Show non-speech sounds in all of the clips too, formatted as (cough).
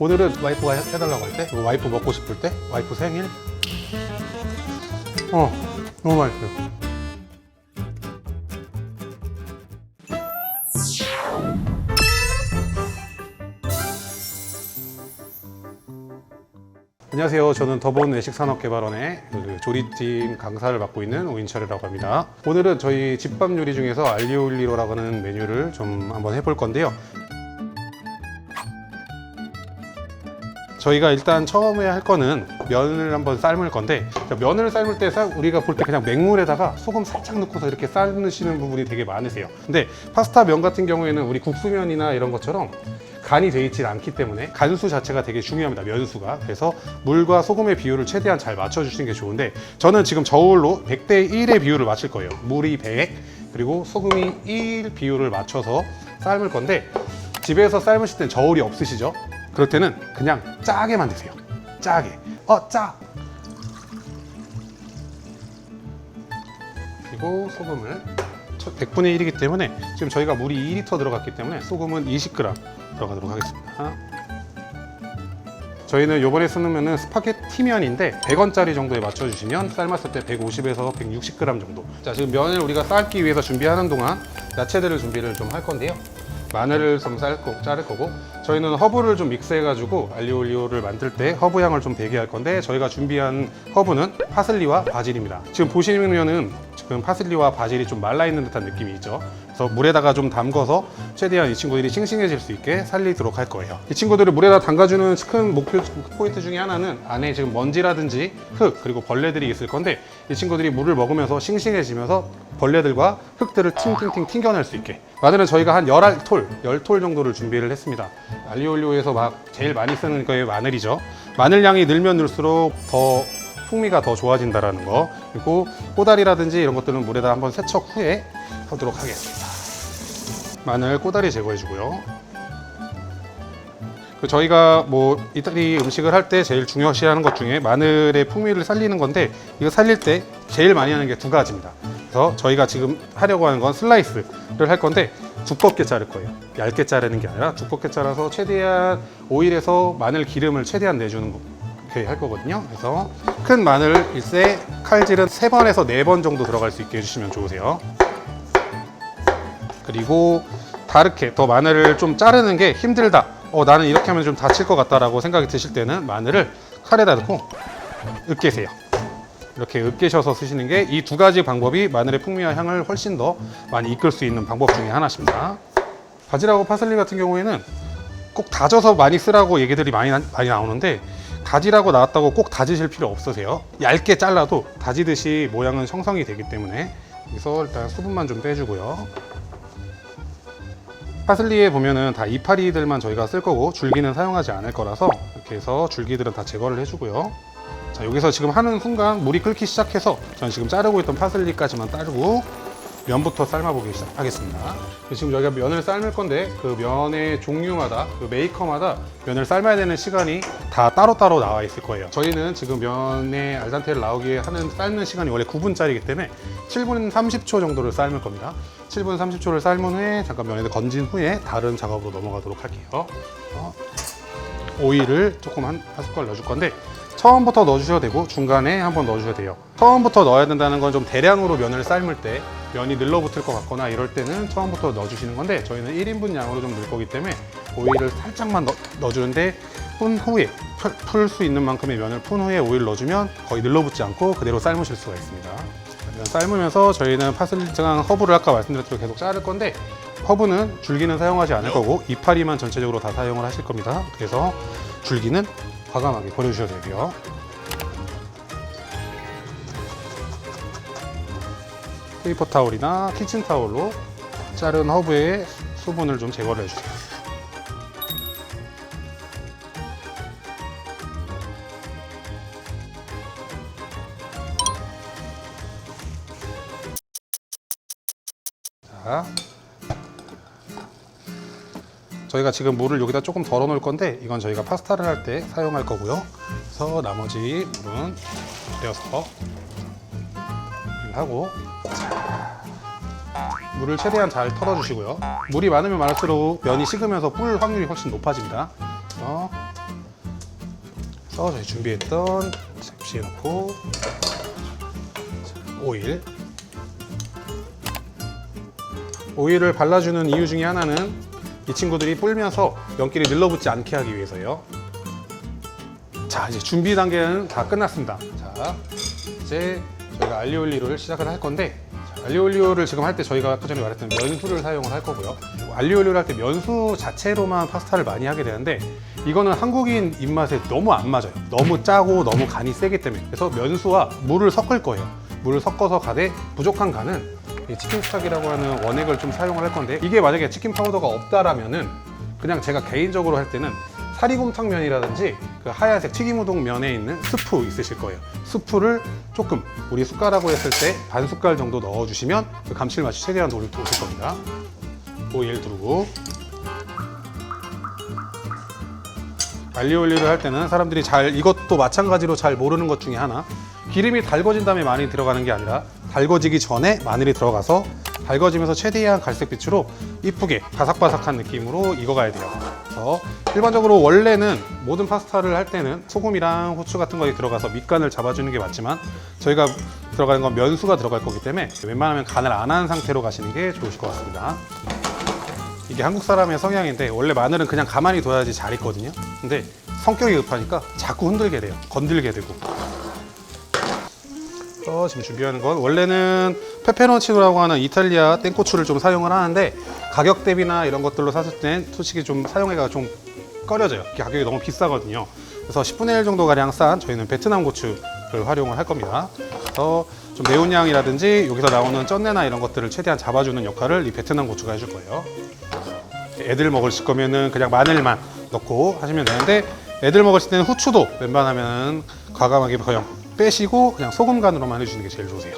오늘은 와이프가 해- 해달라고 할 때, 와이프 먹고 싶을 때, 와이프 생일. 어, 너무 맛있어요. 안녕하세요. 저는 더본 외식산업개발원의 그 조리팀 강사를 맡고 있는 오인철이라고 합니다. 오늘은 저희 집밥 요리 중에서 알리올리로라고 하는 메뉴를 좀 한번 해볼 건데요. 저희가 일단 처음에 할 거는 면을 한번 삶을 건데 자, 면을 삶을 때 사- 우리가 볼 때 그냥 맹물에다가 소금 살짝 넣고서 이렇게 삶으시는 부분이 되게 많으세요. 근데 파스타 면 같은 경우에는 우리 국수면이나 이런 것처럼 간이 돼 있지 않기 때문에 간수 자체가 되게 중요합니다. 면수가. 그래서 물과 소금의 비율을 최대한 잘 맞춰 주시는 게 좋은데 저는 지금 저울로 100대 1의 비율을 맞출 거예요. 물이 100 그리고 소금이 1 비율을 맞춰서 삶을 건데 집에서 삶으실 땐 저울이 없으시죠? 그럴 때는 그냥 짜게 만 드세요. 짜게. 어, 짜. 그리고 소금을 100분의 1이기 때문에 지금 저희가 물이 2리터 들어갔기 때문에 소금은 20g 들어가도록 하겠습니다. 저희는 요번에 쓰는 면은 스파게티 면인데 100원짜리 정도에 맞춰주시면 삶았을 때 150에서 160g 정도. 자, 지금 면을 우리가 삶기 위해서 준비하는 동안 야채들을 준비를 좀 할 건데요. 마늘을 좀 쌀고 자를 거고 저희는 허브를 좀 믹스해가지고 알리올리오를 만들 때 허브 향을 좀 배게 할 건데 저희가 준비한 허브는 파슬리와 바질입니다. 지금 보시면은 지금 파슬리와 바질이 좀 말라 있는 듯한 느낌이 있죠. 그래서 물에다가 좀 담궈서 최대한 이 친구들이 싱싱해질 수 있게 살리도록 할 거예요. 이 친구들을 물에다 담가주는 큰 목표 포인트 중에 하나는 안에 지금 먼지라든지 흙 그리고 벌레들이 있을 건데 이 친구들이 물을 먹으면서 싱싱해지면서 벌레들과 흙들을 팅팅팅 튕겨낼 수 있게 마늘은 저희가 한 10톨, 10톨 정도를 준비를 했습니다. 알리올리오에서 막 제일 많이 쓰는 거에 마늘이죠. 마늘 양이 늘면 늘수록 더 풍미가 더 좋아진다라는 거 그리고 꼬다리라든지 이런 것들은 물에다 한번 세척 후에 하도록 하겠습니다. 마늘 꼬다리 제거해 주고요. 그 저희가 뭐 이탈리 음식을 할 때 제일 중요시하는 것 중에 마늘의 풍미를 살리는 건데 이거 살릴 때 제일 많이 하는 게 두 가지입니다. 그래서 저희가 지금 하려고 하는 건 슬라이스를 할 건데 두껍게 자를 거예요. 얇게 자르는 게 아니라 두껍게 자라서 최대한 오일에서 마늘 기름을 최대한 내주는 거. 이렇게 할 거거든요. 그래서 큰 마늘 일세 칼질은 세번에서 네번 정도 들어갈 수 있게 해주시면 좋으세요. 그리고 다르게 더 마늘을 좀 자르는 게 힘들다. 어, 나는 이렇게 하면 좀 다칠 것 같다라고 생각이 드실 때는 마늘을 칼에다 넣고 으깨세요. 이렇게 으깨셔서 쓰시는 게 이 두 가지 방법이 마늘의 풍미와 향을 훨씬 더 많이 이끌 수 있는 방법 중에 하나입니다. 바질하고 파슬리 같은 경우에는 꼭 다져서 많이 쓰라고 얘기들이 많이, 나- 많이 나오는데 다지라고 나왔다고 꼭 다지실 필요 없으세요. 얇게 잘라도 다지듯이 모양은 형성이 되기 때문에 여기서 일단 수분만 좀 빼주고요. 파슬리에 보면은 다 이파리들만 저희가 쓸 거고 줄기는 사용하지 않을 거라서 이렇게 해서 줄기들은 다 제거를 해주고요. 자 여기서 지금 하는 순간 물이 끓기 시작해서 저는 지금 자르고 있던 파슬리까지만 따르고 면부터 삶아보기 시작하겠습니다. 지금 저희가 면을 삶을 건데 그 면의 종류마다 그 메이커마다 면을 삶아야 되는 시간이 다 따로따로 나와 있을 거예요. 저희는 지금 면의 알단테를 나오기에 하는 삶는 시간이 원래 9분짜리이기 때문에 7분 30초 정도를 삶을 겁니다. 7분 30초를 삶은 후에 잠깐 면에 건진 후에 다른 작업으로 넘어가도록 할게요. 어, 오일을 조금 한, 한 숟갈 넣어줄 건데 처음부터 넣어주셔도 되고 중간에 한번 넣어주셔도 돼요. 처음부터 넣어야 된다는 건 좀 대량으로 면을 삶을 때 면이 늘러붙을 것 같거나 이럴 때는 처음부터 넣어주시는 건데 저희는 1인분 양으로 좀 넣을 거기 때문에 오일을 살짝만 넣, 넣어주는데 푼 후에 풀 수 있는 만큼의 면을 푼 후에 오일 넣어주면 거의 늘러붙지 않고 그대로 삶으실 수가 있습니다. 면 삶으면서 저희는 파슬리랑 허브를 아까 말씀드렸대로 계속 자를 건데 허브는 줄기는 사용하지 않을 거고 이파리만 전체적으로 다 사용을 하실 겁니다. 그래서 줄기는 과감하게 버려주셔도 되고요. 페이퍼 타올이나 키친 타올로 자른 허브의 수분을 좀 제거를 해주세요. 자, 저희가 지금 물을 여기다 조금 덜어 놓을 건데 이건 저희가 파스타를 할 때 사용할 거고요. 그래서 나머지 물은 데워서 하고 물을 최대한 잘 털어주시고요. 물이 많으면 많을수록 면이 식으면서 불 확률이 훨씬 높아집니다. 그래서 그래서 저희 준비했던 접시에 넣고 자, 오일 오일을 발라주는 이유 중에 하나는 이 친구들이 불면서 면끼리 늘러붙지 않게 하기 위해서요. 자 이제 준비 단계는 다 끝났습니다. 자 이제 저희가 알리올리오를 시작을 할 건데 자, 알리올리오를 지금 할 때 저희가 아까 전에 말했던 면수를 사용을 할 거고요. 알리올리오를 할 때 면수 자체로만 파스타를 많이 하게 되는데 이거는 한국인 입맛에 너무 안 맞아요. 너무 짜고 너무 간이 세기 때문에 그래서 면수와 물을 섞을 거예요. 물을 섞어서 가되 부족한 간은 이 치킨 스탁이라고 하는 원액을 좀 사용을 할 건데 이게 만약에 치킨 파우더가 없다라면은 그냥 제가 개인적으로 할 때는 사리곰탕 면이라든지 그 하얀색 튀김 우동 면에 있는 스프 있으실 거예요. 스프를 조금 우리 숟가락으로 했을 때 반 숟갈 정도 넣어주시면 그 감칠맛이 최대한 돌 오실 겁니다. 오일 두르고 알리올리를 할 때는 사람들이 잘 이것도 마찬가지로 잘 모르는 것 중에 하나 기름이 달궈진 다음에 마늘이 들어가는 게 아니라 달궈지기 전에 마늘이 들어가서 달궈지면서 최대한 갈색빛으로 이쁘게 바삭바삭한 느낌으로 익어가야 돼요. 그래서 일반적으로 원래는 모든 파스타를 할 때는 소금이랑 후추 같은 거에 들어가서 밑간을 잡아주는 게 맞지만 저희가 들어가는 건 면수가 들어갈 거기 때문에 웬만하면 간을 안 한 상태로 가시는 게 좋으실 것 같습니다. 이게 한국 사람의 성향인데 원래 마늘은 그냥 가만히 둬야지 잘 익거든요. 근데 성격이 급하니까 자꾸 흔들게 돼요. 건들게 되고. 어, 지금 준비하는 건 원래는 페페론치노라고 하는 이탈리아 땡고추를 좀 사용을 하는데 가격 대비나 이런 것들로 샀을 땐 솔직히 좀 사용해가 좀 꺼려져요. 가격이 너무 비싸거든요. 그래서 10분의 1 정도 가량 싼 저희는 베트남 고추를 활용을 할 겁니다. 그래서 좀 매운 양이라든지 여기서 나오는 쩐내나 이런 것들을 최대한 잡아주는 역할을 이 베트남 고추가 해줄 거예요. 애들 먹을 거면은 그냥 마늘만 넣고 하시면 되는데 애들 먹을 때는 후추도 웬만하면 과감하게 그냥 빼시고 그냥 소금 간으로만 해주시는 게 제일 좋으세요.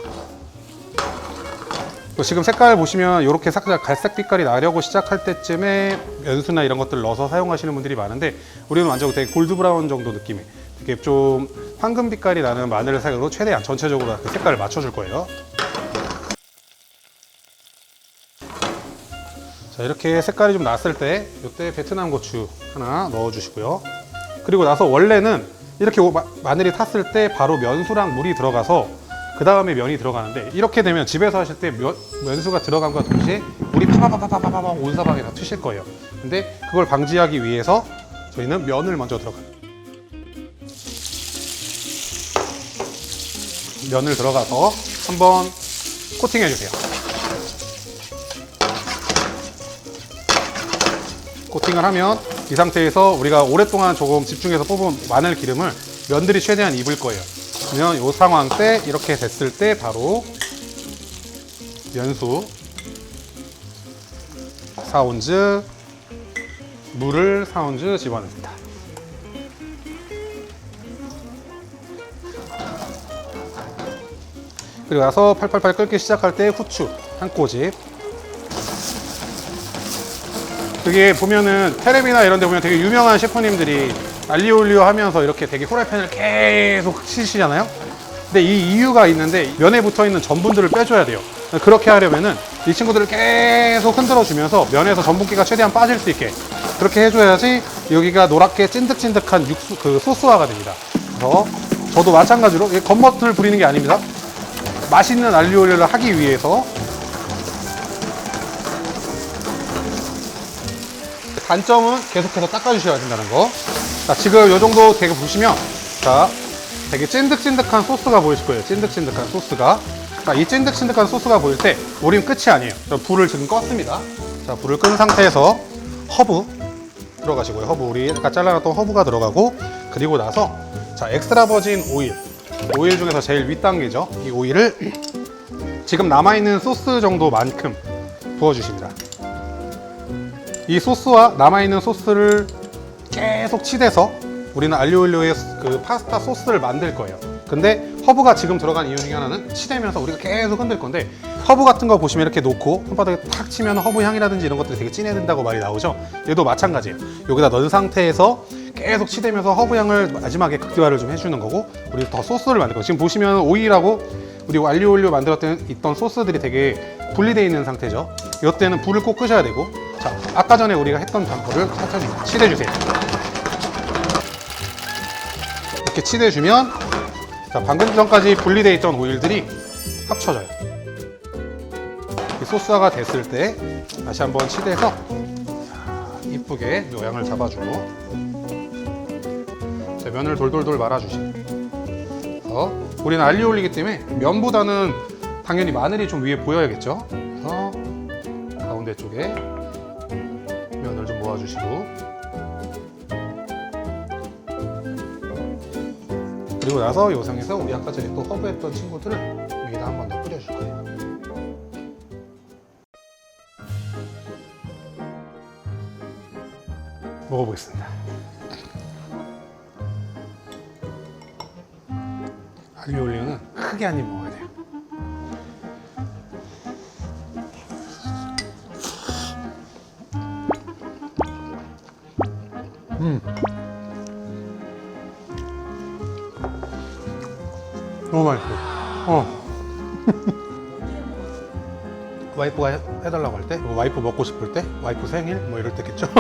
또 지금 색깔 보시면 이렇게 살짝 갈색 빛깔이 나려고 시작할 때쯤에 연수나 이런 것들 을 넣어서 사용하시는 분들이 많은데 우리는 완전 되게 골드 브라운 정도 느낌의 되게 좀 황금 빛깔이 나는 마늘을 사용으로 최대한 전체적으로 그 색깔을 맞춰줄 거예요. 자 이렇게 색깔이 좀 났을 때 이때 베트남 고추 하나 넣어주시고요. 그리고 나서 원래는 이렇게 오- 마- 마늘이 탔을 때 바로 면수랑 물이 들어가서 그 다음에 면이 들어가는데 이렇게 되면 집에서 하실 때 면, 면수가 들어감과 동시에 물이 파파파파파파파 온 사방에 다 튀실 거예요. 근데 그걸 방지하기 위해서 저희는 면을 먼저 들어가요. 면을 들어가서 한번 코팅해 주세요. 코팅을 하면 이 상태에서 우리가 오랫동안 조금 집중해서 뽑은 마늘 기름을 면들이 최대한 입을 거예요. 그러면 이 상황 때 이렇게 됐을 때 바로 면수 4온즈 물을 4온즈 집어넣습니다. 그리고 나서 팔팔팔 끓기 시작할 때 후추 한 꼬집 그게 보면은 텔레비나 이런 데 보면 되게 유명한 셰프님들이 알리올리오 하면서 이렇게 되게 후라이팬을 계속 치시잖아요. 근데 이 이유가 있는데 면에 붙어 있는 전분들을 빼줘야 돼요. 그렇게 하려면은 이 친구들을 계속 흔들어 주면서 면에서 전분기가 최대한 빠질 수 있게 그렇게 해줘야지 여기가 노랗게 찐득찐득한 육수 그 소스화가 됩니다. 그래서 저도 마찬가지로 겉멋을 부리는 게 아닙니다. 맛있는 알리올리오를 하기 위해서 단점은 계속해서 닦아주셔야 된다는 거. 자, 지금 이 정도 되게 보시면, 자, 되게 찐득찐득한 소스가 보이실 거예요. 찐득찐득한 소스가. 자, 이 찐득찐득한 소스가 보일 때, 우린 끝이 아니에요. 자, 불을 지금 껐습니다. 자, 불을 끈 상태에서 허브 들어가시고요. 허브, 우리 아까 잘라놨던 허브가 들어가고, 그리고 나서, 자, 엑스트라 버진 오일. 오일 중에서 제일 윗단계죠. 이 오일을 지금 남아있는 소스 정도만큼 부어주십니다. 이 소스와 남아있는 소스를 계속 치대서 우리는 알리올리오의 그 파스타 소스를 만들 거예요. 근데 허브가 지금 들어간 이유 중에 하나는 치대면서 우리가 계속 흔들 건데 허브 같은 거 보시면 이렇게 놓고 손바닥에 탁 치면 허브 향이라든지 이런 것들이 되게 진해진다고 말이 나오죠. 얘도 마찬가지예요. 여기다 넣은 상태에서 계속 치대면서 허브 향을 마지막에 극대화를 좀 해주는 거고 우리 더 소스를 만들 거예요. 지금 보시면 오일하고 우리 알리올리오 만들었던 있던 소스들이 되게 분리되어 있는 상태죠. 이때는 불을 꼭 끄셔야 되고 자 아까 전에 우리가 했던 단거를 천천히 칠해주세요. 이렇게 치대주면 자, 방금 전까지 분리되어 있던 오일들이 합쳐져요. 이 소스화가 됐을 때 다시 한번 자, 이쁘게 모양을 잡아주고 자, 면을 돌돌돌 말아주시고 우리는 알리올리기 때문에 면보다는 당연히 마늘이 좀 위에 보여야겠죠. 가운데 쪽에 모아주시고 그리고 나서 요상에서 우리 아까 전에 또 허브했던 친구들을 여기다 한 번 더 뿌려줄 거예요. 먹어보겠습니다. 알리올리오는 크게 한 입 먹어야 돼요. 음. 너무 맛있어. 어. (laughs) 와이프가 해- 해달라고 할 때, 뭐 와이프 먹고 싶을 때, 와이프 생일 뭐 이럴 때겠죠. (laughs)